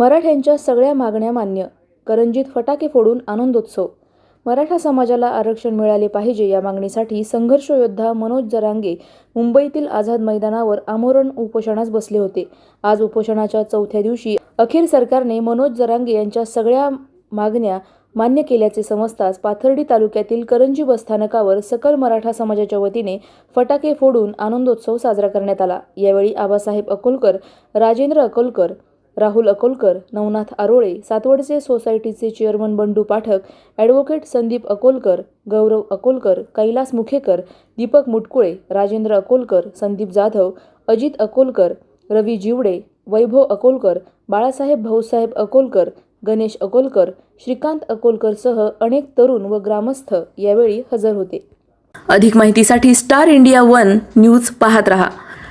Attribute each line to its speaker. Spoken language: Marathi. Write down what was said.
Speaker 1: मराठ्यांच्या सगळ्या मागण्या मान्य. करंजीत फटाके फोडून आनंदोत्सव. मराठा समाजाला आरक्षण मिळाले पाहिजे या मागणीसाठी संघर्ष योद्धा मनोज जरांगे मुंबईतील आझाद मैदानावर आमरण उपोषणास बसले होते. आज उपोषणाच्या चौथ्या दिवशी अखेर सरकारने मनोज जरांगे यांच्या सगळ्या मागण्या मान्य केल्याचे समजताच पाथर्डी तालुक्यातील करंजी बसस्थानकावर सकल मराठा समाजाच्या वतीने फटाके फोडून आनंदोत्सव साजरा करण्यात आला. यावेळी आबासाहेब अकोलकर राजेंद्र अकोलकर राहुल अकोलकर नवनाथ आरोळे सातवडचे सोसायटीचे चेअरमन बंडू पाठक ॲडव्होकेट संदीप अकोलकर गौरव अकोलकर कैलास मुखेकर दीपक मुटकुळे राजेंद्र अकोलकर संदीप जाधव अजित अकोलकर रवी जिवडे वैभव अकोलकर बाळासाहेब भाऊसाहेब अकोलकर गणेश अकोलकर श्रीकांत अकोलकरसह अनेक तरुण व ग्रामस्थ यावेळी हजर होते. अधिक माहितीसाठी स्टार इंडिया वन न्यूज पाहत रहा.